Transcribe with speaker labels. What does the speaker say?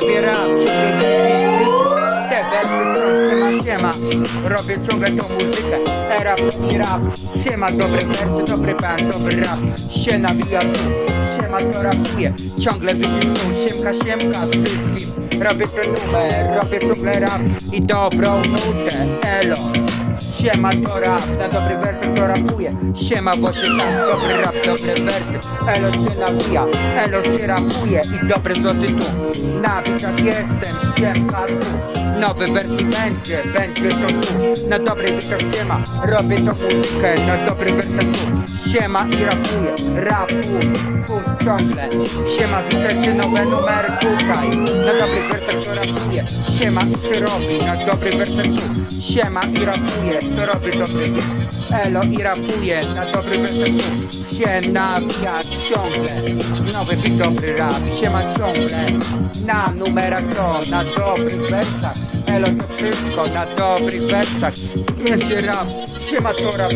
Speaker 1: robię rap, te wersy wciąż siema, siema. Robię ciągle tą muzykę, era i rap. Siema, dobre wersy, dobry band, dobry rap. Się nawija siema to rapuje. Ciągle widzisz tu, siemka, siemka wszystkim Robię ten numer, robię ciągle rap I dobrą nutę, elo Siema to rap, na dobry wersy to rapuje. Siema właśnie tak, dobry rap, dobre wersy. Elo się nawija, elo się rapuje I dobry złoty tu, na jestem Siemka tu, nowy wersy będzie Będzie to tu, na dobrej bitach siema Robię to muzykę, na dobry wersy tu. Siema i rapuję, rapu, pusz ciągle. Siema, witajcie nowe numery tutaj. Na dobrych wersach to rapuję Siema i się robi, na dobrych wersach tu. Siema i rapuję, to robię dobry Elo i rapuję, na dobry tu Się nawija ciągle. Nowy beat, dobry rap, siema ciągle. Na numerach to, na dobrych wersach. Elo to wszystko, na dobrych wersach. Będzie rap, siema to rap